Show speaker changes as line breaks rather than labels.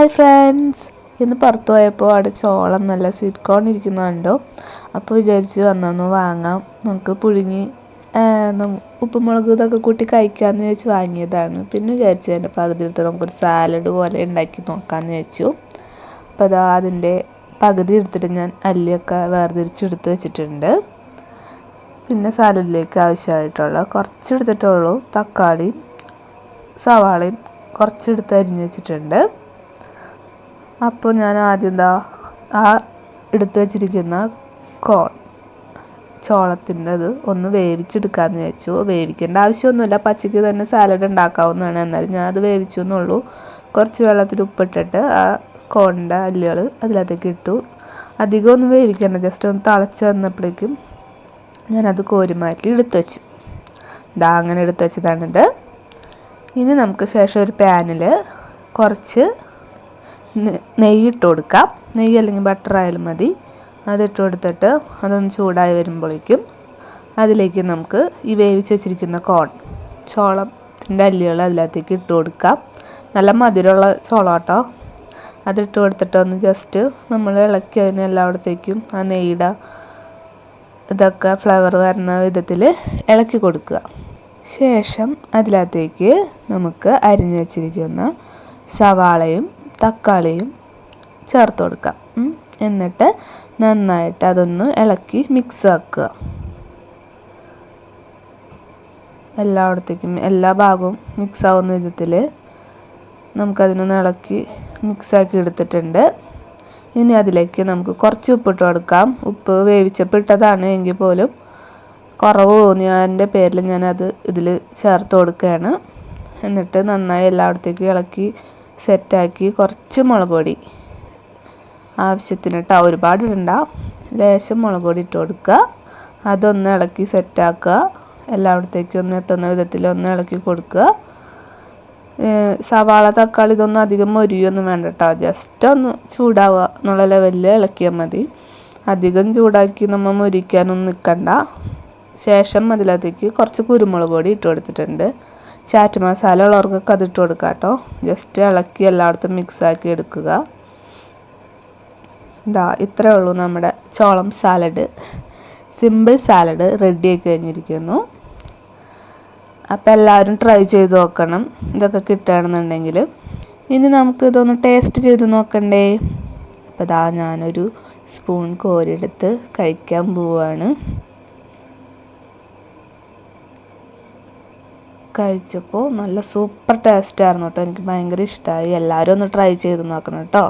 Hi friends. ഇന്ന് പുറത്ത് പോയപ്പോൾ അവിടെ ചോളം നല്ല സ്വീറ്റ് കോൺ ഇരിക്കുന്നുണ്ടോ അപ്പോൾ വിചാരിച്ചു വന്നൊന്ന് വാങ്ങാം. നമുക്ക് പുഴുങ്ങി ഉപ്പുമുളക് ഇതൊക്കെ കൂട്ടി കഴിക്കാമെന്ന് വെച്ച് വാങ്ങിയതാണ്. പിന്നെ വിചാരിച്ചു എന്റെ പകുതി എടുത്ത് നമുക്കൊരു സാലഡ് പോലെ ഉണ്ടാക്കി നോക്കാമെന്ന് വെച്ചു അപ്പോൾ അതാ അതിന്റെ പകുതി എടുത്തിട്ട് ഞാൻ അല്ലിയൊക്കെ വേർതിരിച്ചെടുത്ത് വെച്ചിട്ടുണ്ട്. പിന്നെ സാലഡിലേക്ക് ആവശ്യമായിട്ടുള്ള കുറച്ചെടുത്തിട്ടുള്ളൂ തക്കാളിയും സവാളയും കുറച്ചെടുത്ത് അരിഞ്ഞ് വെച്ചിട്ടുണ്ട്. അപ്പോൾ ഞാൻ ആദ്യം എന്താ ആ എടുത്തു വച്ചിരിക്കുന്ന കോൺ ചോളത്തിന്റെത് ഒന്ന് വേവിച്ചെടുക്കാമെന്ന് ചോദിച്ചു വേവിക്കേണ്ട ആവശ്യമൊന്നുമില്ല. പച്ചയ്ക്ക് തന്നെ സാലഡ് ഉണ്ടാക്കാവുന്നതാണ്. എന്നാലും ഞാൻ അത് വേവിച്ചു എന്നുള്ളൂ. കുറച്ച് വെള്ളത്തിൽ ഉപ്പിട്ടിട്ട് ആ കോണിന്റെ അല്ലുകൾ അതിലത്തേക്ക് ഇട്ടു. അധികം ഒന്ന് വേവിക്കേണ്ട. ജസ്റ്റ് ഒന്ന് തിളച്ച് വന്നപ്പോഴേക്കും ഞാനത് കോരി മാറ്റി എടുത്തു വെച്ചു. ഇതാ അങ്ങനെ എടുത്തു വെച്ചതാണിത്. ഇനി നമുക്ക് ശേഷം ഒരു പാനിൽ കുറച്ച് നെയ്യ് ഇട്ട് കൊടുക്കാം. നെയ്യ് അല്ലെങ്കിൽ ബട്ടർ ആയാലും മതി. അതിട്ട് കൊടുത്തിട്ട് അതൊന്ന് ചൂടായി വരുമ്പോഴേക്കും അതിലേക്ക് നമുക്ക് ഈ വേവിച്ച് വെച്ചിരിക്കുന്ന കോൺ ചോളത്തിന്റെ അല്ലികൾ അതിനകത്തേക്ക് ഇട്ട് കൊടുക്കാം. നല്ല മധുരമുള്ള ചോളം അതിട്ട് കൊടുത്തിട്ട് ഒന്ന് ജസ്റ്റ് നമ്മൾ ഇളക്കി അതിന് എല്ലായിടത്തേക്കും ആ നെയ്യുടെ ഇതൊക്കെ ഫ്ലവർ വരുന്ന വിധത്തിൽ ഇളക്കി കൊടുക്കുക. ശേഷം അതിനകത്തേക്ക് നമുക്ക് അരിഞ്ഞു വെച്ചിരിക്കുന്ന സവാളയും തക്കാളിയും ചേർത്ത് കൊടുക്കാം. എന്നിട്ട് നന്നായിട്ട് അതൊന്ന് ഇളക്കി മിക്സ് ആക്കുക. എല്ലായിടത്തേക്കും എല്ലാ ഭാഗവും മിക്സ് ആവുന്ന വിധത്തിൽ നമുക്കതിനൊന്ന് ഇളക്കി മിക്സാക്കി എടുത്തിട്ടുണ്ട്. ഇനി അതിലേക്ക് നമുക്ക് കുറച്ച് ഉപ്പിട്ട് കൊടുക്കാം. ഉപ്പ് വേവിച്ചപ്പോൾ ഇട്ടതാണ് എങ്കിൽ പോലും കുറവ് തോന്നിയതിന്റെ പേരിൽ ഞാനത് ഇതിൽ ചേർത്ത് കൊടുക്കുകയാണ്. എന്നിട്ട് നന്നായി എല്ലായിടത്തേക്കും ഇളക്കി സെറ്റാക്കി കുറച്ച് മുളക് പൊടി ആവശ്യത്തിന് കേട്ടോ ഒരുപാട് ഇടണ്ട ലേശം മുളക് പൊടി ഇട്ട് കൊടുക്കുക. അതൊന്ന് ഇളക്കി സെറ്റാക്കുക. എല്ലായിടത്തേക്കും ഒന്ന് എത്തുന്ന വിധത്തിൽ ഒന്ന് ഇളക്കി കൊടുക്കുക. സവാള തക്കാളി ഇതൊന്നും അധികം മൊരിയൊന്നും വേണ്ട കേട്ടോ ജസ്റ്റ് ഒന്ന് ചൂടാവുക എന്നുള്ള ലെവലിൽ ഇളക്കിയാൽ മതി. അധികം ചൂടാക്കി നമ്മൾ മുരിക്കാനൊന്നും നിൽക്കണ്ട. ശേഷം അതിലത്തേക്ക് കുറച്ച് കുരുമുളക് പൊടി ഇട്ട് കൊടുത്തിട്ടുണ്ട്. ചാറ്റ് മസാല ഉള്ളവർക്കൊക്കെ അതിട്ട് കൊടുക്കുക കേട്ടോ ജസ്റ്റ് ഇളക്കി എല്ലായിടത്തും മിക്സാക്കി എടുക്കുക. ഇതാ ഇത്രയേ ഉള്ളൂ നമ്മുടെ ചോളം സാലഡ് സിമ്പിൾ സാലഡ് റെഡി ആയി കഴിഞ്ഞിരിക്കുന്നു. അപ്പോൾ എല്ലാവരും ട്രൈ ചെയ്ത് നോക്കണം. ഇതൊക്കെ കിട്ടുകയാണെന്നുണ്ടെങ്കിൽ. ഇനി നമുക്ക് ഇതൊന്ന് ടേസ്റ്റ് ചെയ്ത് നോക്കണ്ടേ? അപ്പോൾ ഇതാ ഞാനൊരു സ്പൂൺ കോരിയെടുത്ത് കഴിക്കാൻ പോവുകയാണ് കഴിച്ചപ്പോൾ നല്ല സൂപ്പർ ടേസ്റ്റ് ആയിരുന്നു കേട്ടോ. എനിക്ക് ഭയങ്കര ഇഷ്ടമായി എല്ലാവരും ഒന്ന് ട്രൈ ചെയ്ത് നോക്കണം കേട്ടോ.